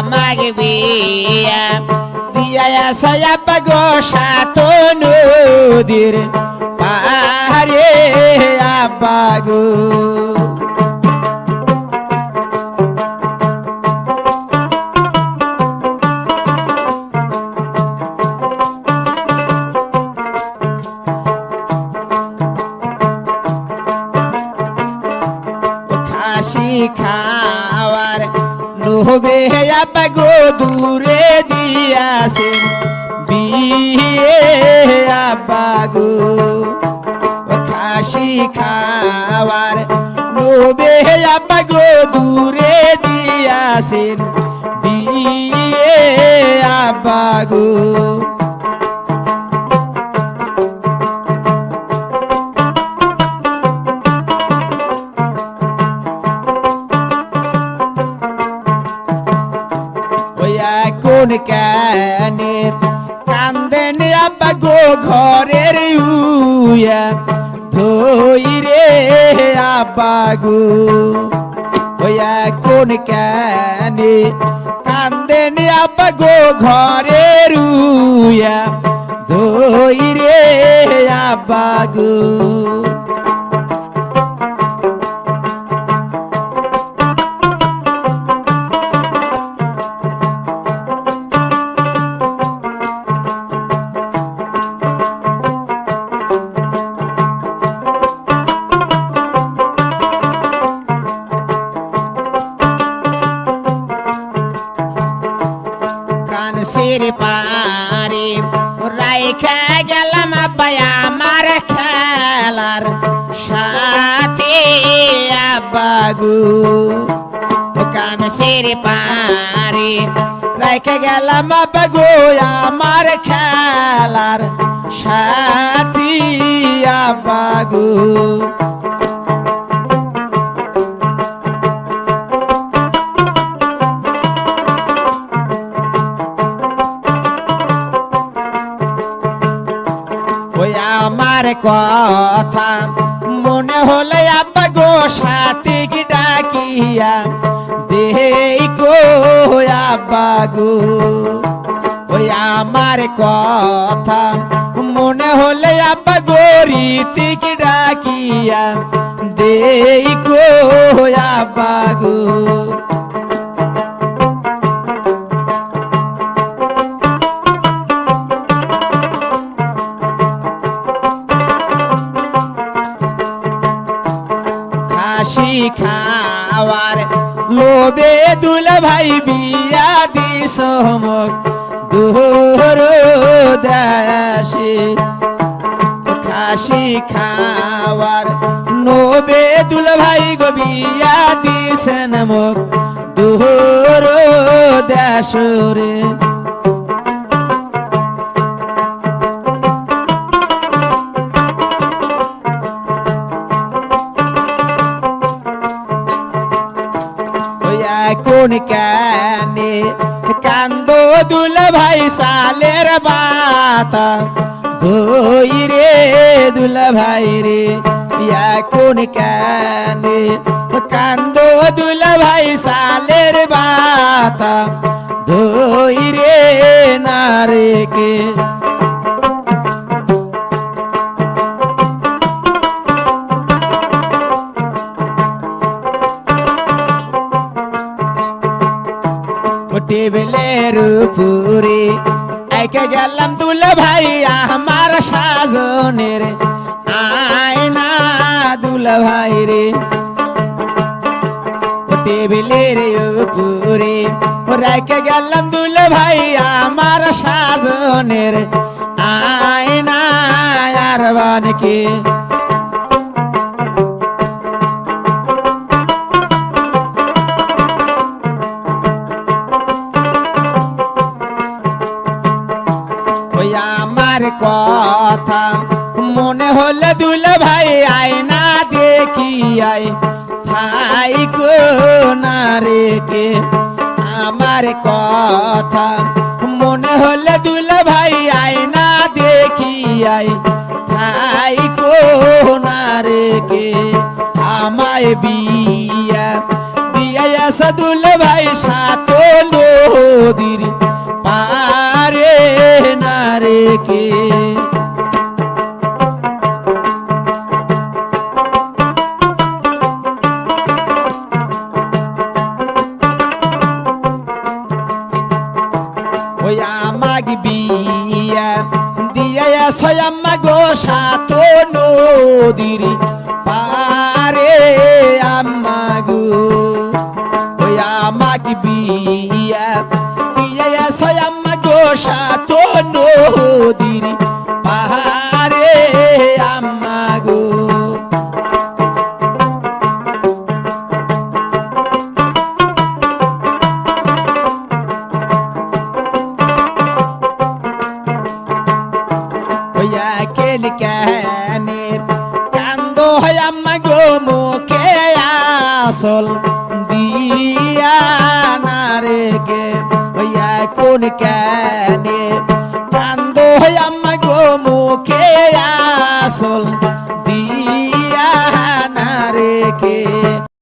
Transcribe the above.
আমাকে বিয়া দিয়া সয়াব্বা গো সাত নদীর পাহাড়ে আব্বা গো ও খাসি খাওয়ার নহবে আব্বা গো দূরে দিয়াছেন বিয়ে আব্বা গো ওয়া কোন কানে গো ঘরের উয়া ধই রে আবাগু ওয়া কোন কানে কান্দেন আব্বা গো ঘরের উয়া ধই রে আব্বা কানসির পারে। রাইখা গেলাম আব্বাই আমার খেলার সাথে আব্বাগু কানসির পারে। রাইখা গেলাম আব্বাগু আমার খেলার সাথী আব্বাগু আমার কথা। মনে হলে আব্বা গো সাথী ডাকিয়া, দেই গো আব্বা গো। ওই আমার কথা। মনে হলে আব্বা গো রীতি ডাকিয়া, দেই গো আব্বা গো। খাসি খাওয়ার লোবে দুল ভাই বিয়া দিস মোক দূর দাসে খাসি খাওয়ার নোবে দুল ভাই গো বিয়া দিছেন মোক দূর দাস কোন কানে কান্দ দুল ভাই সালের বাত ধই রে দুল ভাই রে ইয়া কোন কানে কান্দ দুল ভাই সালের বাত ধই রে নারে টেবিলের উপরে একে গেলাম দুল ভাই আমার সাজনের আয়না, দুল ভাই রে। টেবিলের উপরে রেখে গেলাম দুল ভাই আমার সাজনের আয়না, আর বানকে। লইয়াই থাই না কে? আমার কথা মনে হলে দুলা ভাই আই না দেখিয়াই থাই না কে? আমায় বিয়া দিয়া দুলে ভাই সাত নদীর পারে না কে? বিয়া দিয়া সয়াম্মা গো সাত নদীর পারে আম্মা গো। বিয়া দিয়া সয়াম্মা গো সাত নদীর কেল কেনে কান্দ হয়াম্মা গো মুখে আসল দিয়া নারে কে হইয়া কোন কেনে